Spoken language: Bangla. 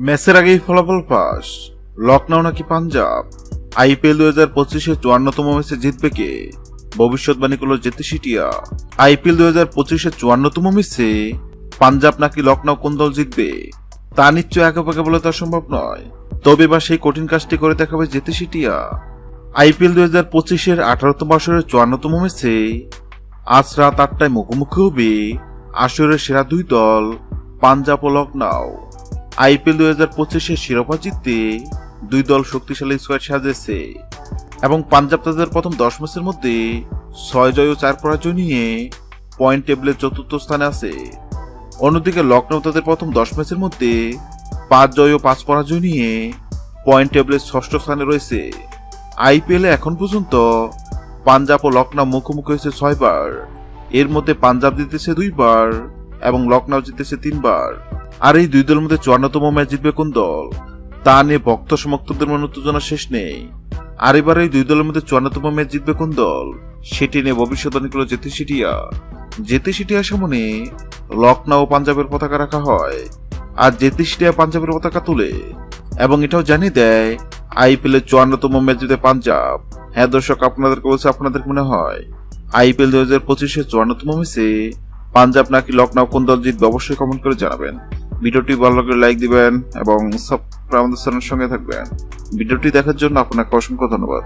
ম্যাচের আগেই ফলাফল ফাঁস। লখনৌ নাকি পাঞ্জাব? আইপিএল দুই হাজার পঁচিশে চুয়ান্নতম ম্যাচে জিতবে কে? ভবিষ্যৎবাণী করল জেতে সিটিয়া। আইপিএল দুই হাজার পঁচিশে চুয়ান্নতম ম্যাচে পাঞ্জাব নাকি লখনৌ কোন দল জিতবে? তা নিশ্চয় একেবারে বলে তা সম্ভব নয়। তবে বা সেই কঠিন কাজটি করে দেখাবে জেতে সিটিয়া। আইপিএল দুই হাজার পঁচিশের আঠারোতম আসরের চুয়ান্নতম ম্যাচে আজ রাত আটটায় মুখোমুখি হবে আসরের সেরা দুই দল পাঞ্জাব ও লখনৌ আইপিএল দুই হাজার পঁচিশের শিরোপা জিততে দুই দল শক্তিশালী স্কোয়াড সাজেছে এবং পাঞ্জাব তাদের প্রথম দশ ম্যাচের মধ্যে ছয় জয় ও চার পরাজয় নিয়ে পয়েন্ট টেবিলের চতুর্থ স্থানে আছে। অন্যদিকে লখনৌ তাদের প্রথম দশ ম্যাচের মধ্যে পাঁচ জয় ও পাঁচ পরাজয় নিয়ে পয়েন্ট টেবিলের ষষ্ঠ স্থানে রয়েছে। আইপিএলে এখন পর্যন্ত পাঞ্জাব ও লখনৌ মুখোমুখি হয়েছে ছয়বার। এর মধ্যে পাঞ্জাব জিতেছে দুইবার এবং লখনৌ জিতেছে তিনবার। আর এই দুই দলের মধ্যে চুয়ান্নতম ম্যাচ জিতবে কোন দল? তা নিয়ে ভক্ত সমর্থকদের মনে উত্তেজনা শেষ নেই। আর এবার এই দুই দলের মধ্যে চুয়ান্নতম ম্যাচ জিতবে কোন দল? সেটি নিয়ে ভবিষ্যৎবাণী করল জেতে সিটিয়া জেতে সিটিয়ার সামনে লখনৌ ও পাঞ্জাবের পতাকা রাখা হয়। আর জেতে সিটিয়া পাঞ্জাবের পতাকা তুলে। এবং এটাও জানিয়ে দেয়, আইপিএল এর চুয়ান্নতম ম্যাচ জিতে পাঞ্জাব। হ্যাঁ দর্শক, আপনাদেরকে বলছে, আপনাদের মনে হয়? আইপিএল দুই হাজার পঁচিশের চুয়ান্নতম ম্যাচে পাঞ্জাব নাকি লখনৌ কোন দল জিতবে? অবশ্যই কমেন্ট করে জানাবেন। ভিডিওটি ভালো লাগলে লাইক দিবেন এবং আমাদের চ্যানেলের সঙ্গে থাকবেন। ভিডিওটি দেখার জন্য আপনাকে অসংখ্য ধন্যবাদ।